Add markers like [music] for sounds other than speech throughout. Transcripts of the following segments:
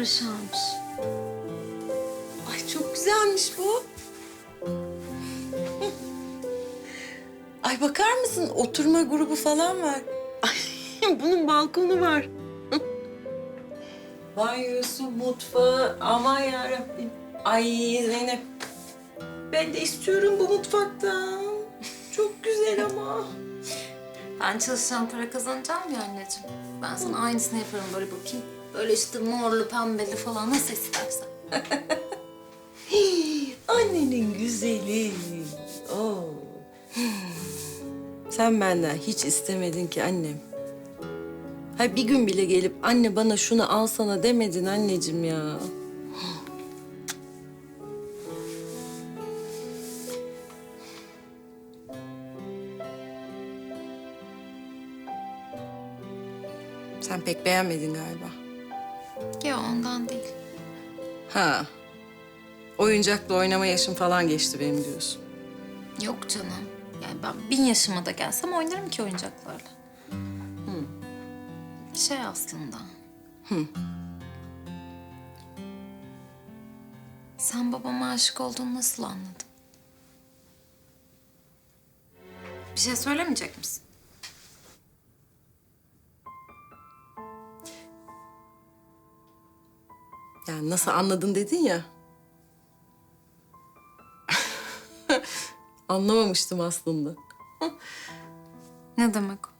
Barış almış. Ay çok güzelmiş bu. Ay bakar mısın oturma grubu falan var. Ay [laughs] bunun balkonu var. [laughs] Banyosu, mutfağı aman yarabbim. Ay Zeynep. Ben de istiyorum bu mutfaktan. Çok güzel ama. Ben çalışacağım para kazanacağım ya anneciğim. Ben sana aynısını yaparım böyle bakayım. Böyle işte morlu pembeli falan nasıl istersen. [laughs] Annenin güzeli. Oo. Sen benden hiç istemedin ki annem. Ha bir gün bile gelip anne bana şunu alsana demedin anneciğim ya. Sen pek beğenmedin galiba. Ya ondan değil. Ha. Oyuncakla oynama yaşım falan geçti benim diyorsun. Yok canım. Yani ben bin yaşıma da gelsem oynarım ki oyuncaklarla. Şey aslında. Sen babama aşık olduğunu nasıl anladın? Bir şey söylemeyecek misin? Yani nasıl anladın dedin ya. [laughs] Anlamamıştım aslında. Ne demek o?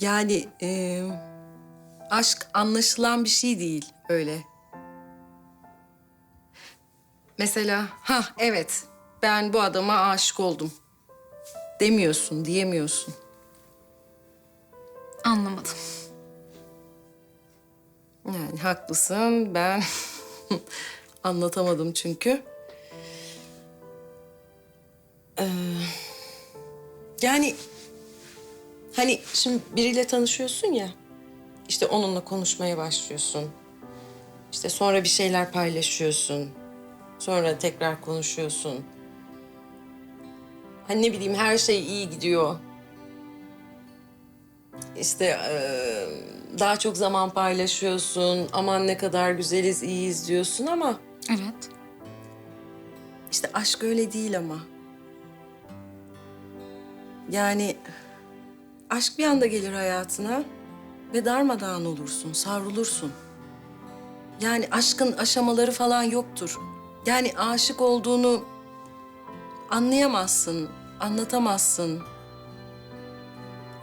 Yani e, aşk anlaşılan bir şey değil öyle. Mesela ha evet ben bu adama aşık oldum demiyorsun, diyemiyorsun. Anlamadım. Yani haklısın ben [laughs] anlatamadım çünkü. Ee, yani hani şimdi biriyle tanışıyorsun ya. işte onunla konuşmaya başlıyorsun. İşte sonra bir şeyler paylaşıyorsun. Sonra tekrar konuşuyorsun. Hani ne bileyim her şey iyi gidiyor. İşte daha çok zaman paylaşıyorsun. Aman ne kadar güzeliz, iyiyiz diyorsun ama Evet. işte aşk öyle değil ama. Yani aşk bir anda gelir hayatına ve darmadağın olursun, savrulursun. Yani aşkın aşamaları falan yoktur. Yani aşık olduğunu anlayamazsın, anlatamazsın.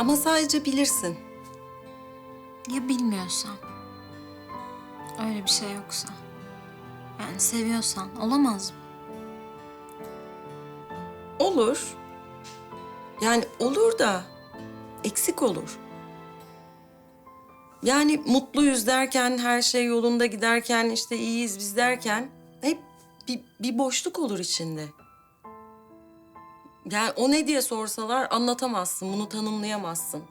Ama sadece bilirsin. Ya bilmiyorsan? Öyle bir şey yoksa? Yani seviyorsan olamaz mı? Olur. Yani olur da eksik olur. Yani mutluyuz derken, her şey yolunda giderken, işte iyiyiz biz derken hep bir, bir boşluk olur içinde. Yani o ne diye sorsalar anlatamazsın, bunu tanımlayamazsın.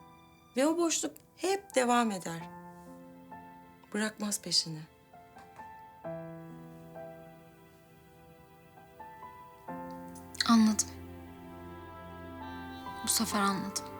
Ve o boşluk hep devam eder. Bırakmaz peşini. Anladım. Bu sefer anladım.